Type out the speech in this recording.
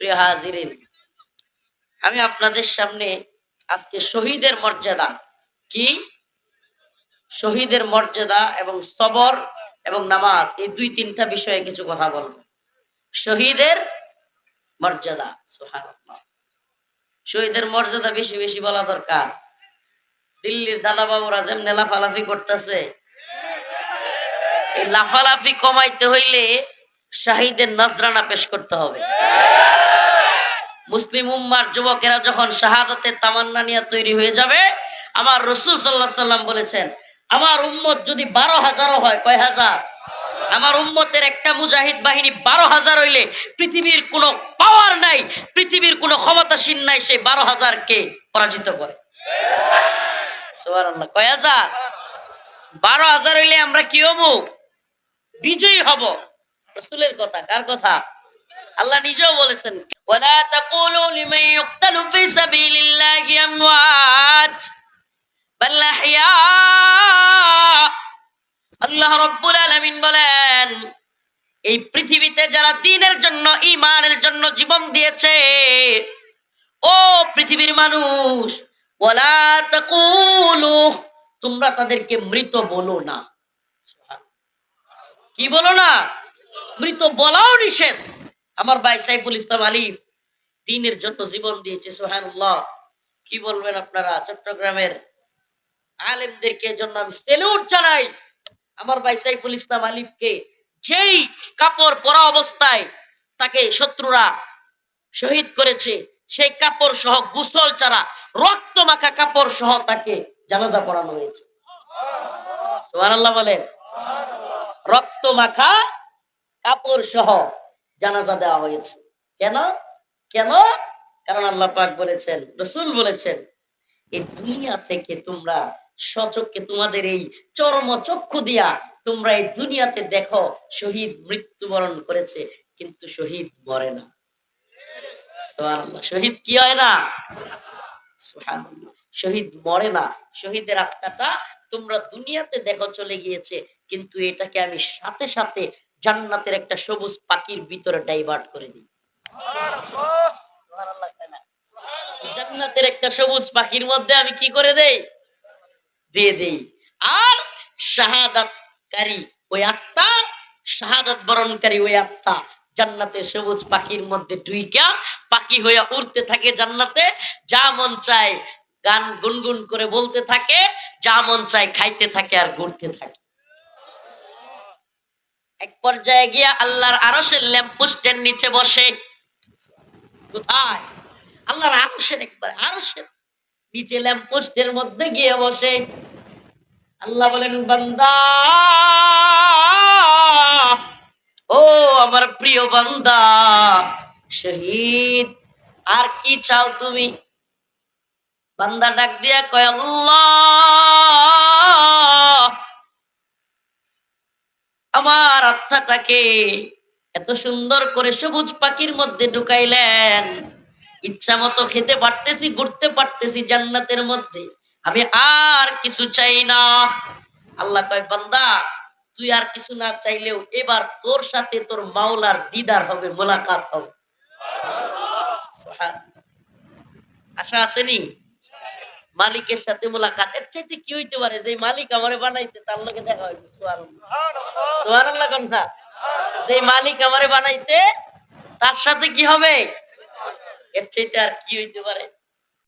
প্রিয় হাজিরিন, আমি আপনাদের সামনে আজকে শহীদের মর্যাদা কি? শহীদের মর্যাদা এবং সবর এবং নামাজ, এই দুই তিনটা বিষয়ে কিছু কথা বলব। শহীদের মর্যাদা শহীদের মর্যাদা বেশি বেশি বলা দরকার। দিল্লির দাদা বাবুরা যেমনি লাফালাফি করতেছে, এই লাফালাফি কমাইতে হইলে শাহিদের নজরানা পেশ করতে হবে। মুসলিম উম্মার যুবকেরা যখন শাহাদাতের তামান্না নিয়ে তৈরি হয়ে যাবে, আমার রসুল সাল্লাহ সাল্লাম বলেছেন, আমার উম্মত যদি বারো হাজারও হয়, কয় হাজার? আমার উম্মতের একটা মুজাহিদ বাহিনী বারো হাজার হইলে পৃথিবীর কোনো পাওয়ার নাই, পৃথিবীর কোনো ক্ষমতাসীন নাই সেই বারো হাজারকে পরাজিত করে। কয় হাজার? বারো হাজার হইলে আমরা কি হব? বিজয়ী হব। রসুলের কথা, কার কথা? আল্লাহ নিজেও বলেছেন, ওয়ালা তাকুলু লিমান ইউক্তালু ফি সাবিলিল্লাহি আমওয়াত, বাল আহইয়া আল্লাহ রাব্বুল আলামিন বলেন, এই পৃথিবীতে যারা দ্বীনের জন্য, ঈমানের জন্য জীবন দিয়েছে, ও পৃথিবীর মানুষ, ওয়ালা তাকুলু, তোমরা তাদেরকে মৃত বলো না। কি বলো না? মৃত বলাও নিষেধ। আমার ভাই সাইফুল ইসলাম আলিফ দিনের জন্য জীবন দিয়েছে সোহানুল্লাহ কি বলবেন আপনারা? চট্টগ্রামের আলেমদেরকে জন্য আমি সেলুট জানাই। আমার ভাই সাইফুল ইসলাম আলিফকে যেই কাপড় পরা অবস্থায় তাকে শত্রুরা শহীদ করেছে, সেই কাপড় সহ গুসল ছাড়া রক্ত মাখা কাপড় সহ তাকে জানাজা পড়ানো হয়েছে। সোহানাল্লাহ বলেন। রক্ত মাখা কাপড় সহ জানাজা দেওয়া হয়েছে। কেন? কেন? কারণ আল্লাহ পাক বলেছেন, রসুল বলেছেন এই দুনিয়া থেকে তোমরা সচককে তোমাদের এই চরম চক্ষু দিয়া তোমরা এই দুনিয়াতে দেখো, শহীদ মৃত্যুবরণ করেছে, কিন্তু শহীদ মরে না। শহীদ কি হয় না। শহীদ মরে না। শহীদের আত্মাটা তোমরা দুনিয়াতে দেখো চলে গিয়েছে, কিন্তু এটাকে আমি সাথে সাথে জান্নাতের একটা সবুজ পাখির ভিতরে ডাইভার্ট করে দিই? জান্নাতের একটা সবুজ পাখির মধ্যে আমি কি করে দেই? দিয়ে দেই। আর শাহাদাতকারী ওই আত্মা, শাহাদাত বরণকারী ওই আত্মা জান্নাতের সবুজ পাখির মধ্যে ডুইকা পাখি হইয়া উড়তে থাকে জান্নাতে, যা মন চায় গান গুনগুন করে বলতে থাকে, যা মন চায় খাইতে থাকে আর ঘুরতে থাকে। পর্যায়ে গিয়া আল্লাহর আরশের ল্যাম্পপোস্টের নিচে বসে। কোথায়? আল্লাহর আরশের একবার, আরশের নিচে ল্যাম্পপোস্টের মধ্যে গিয়ে বসে। আল্লাহ বলেন, বান্দা, ও আমার প্রিয় বান্দা, শহীদ, আর কি চাও তুমি? বান্দা ডাক দিয়া কয়, আল্লাহ আমার আত্মাটাকে এত সুন্দর করে সবুজ পাখির মধ্যে ঢুকাইলেন। ইচ্ছা মতো খেতে পারতেছি, ঘুরতে পারতেছি জান্নাতের মধ্যে। আমি আর কিছু চাই না। আল্লাহ কয়, বান্দা, তুই আর কিছু না চাইলেও এবার তোর সাথে তোর মাওলার দিদার হবে, মোলাকাত হবে। আশা আসেনি মালিকের সাথে মোলাকাত। এর চাইতে কি হইতে পারে? যে মালিক আমারে বানাইছে তার লোকে দেখা হইবে সুবহানাল্লাহ। না যে মালিক আমারে বানাইছে তার সাথে কি হবে? এর চাইতে আর কি হইতে পারে?